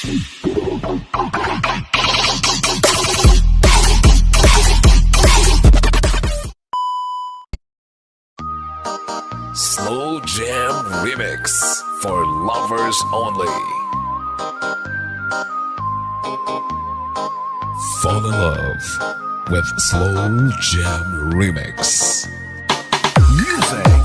Slow Jam Remix for lovers only. Fall in love with Slow Jam Remix. Music.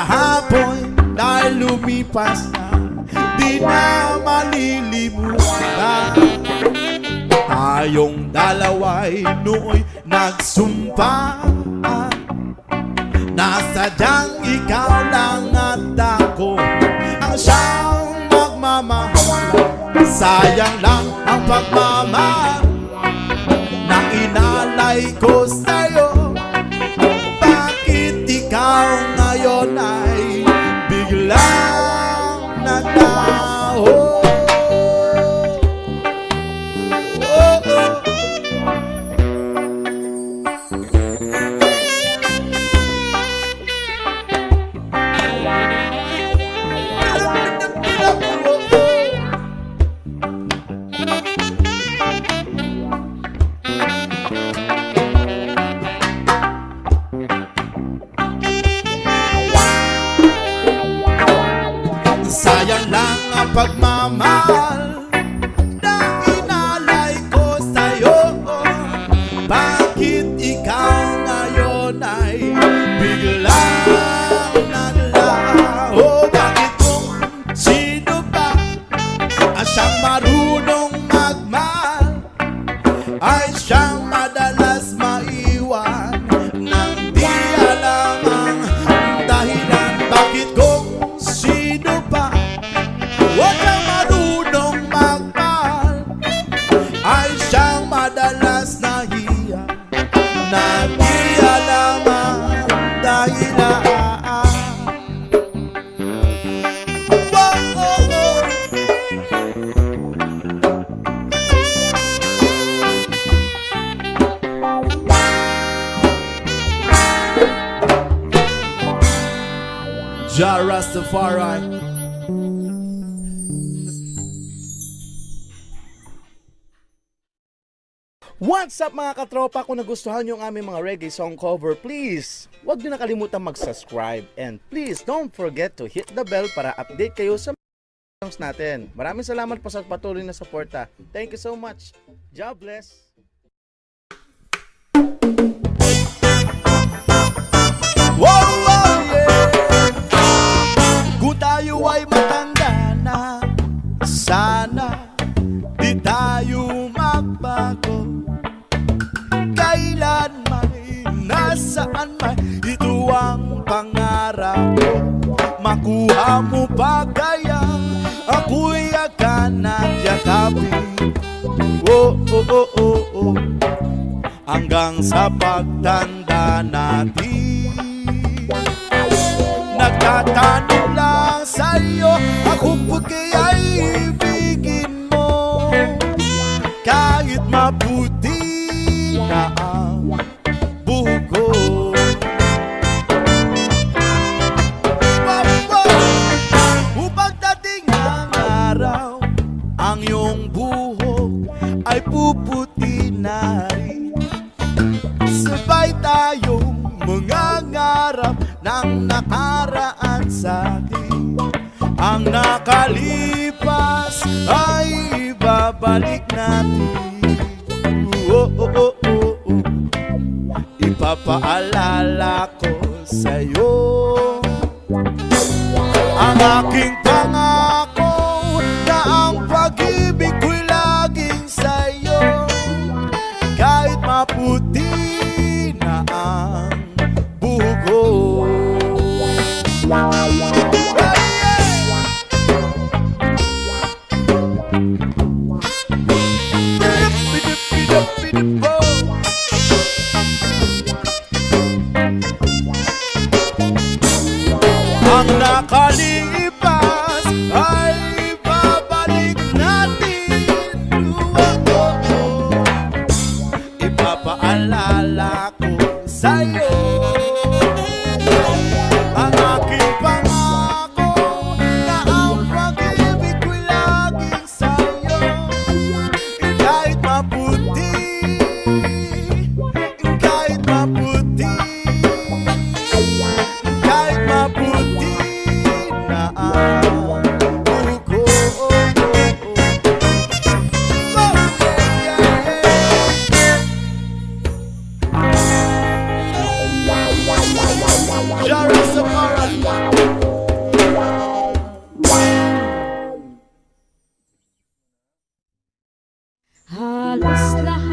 Kahapon dahil lumipas na Di na malilimutan. Tayong dalawa'y nooy nagsumpa Nasadyang ikaw lang at ako Ang siyang magmamahal. Sayang lang ang pagmamahal Na inalay ko sa What's up mga katropa? Kung nagustuhan nyo ang aming mga reggae song cover, please, huwag nyo nakalimutan mag-subscribe. And please, don't forget to hit the bell para update kayo sa songs natin. Maraming salamat po sa patuloy na suporta. Thank you so much. God bless. Hanggang sa pagtanda natin. Nagtatanong lang sa'yo Ako ba kaya'y ibigin mo. Kahit maputi na ang buhok ko. Upang dating ang araw Ang iyong buhok ay puputi na ng nakaraan sa atin. Ang nakalipas ay ibabalik natin. Oh, oh, oh, oh, oh. Ipapaalala ko sa'yo. Ang aking halos lahat.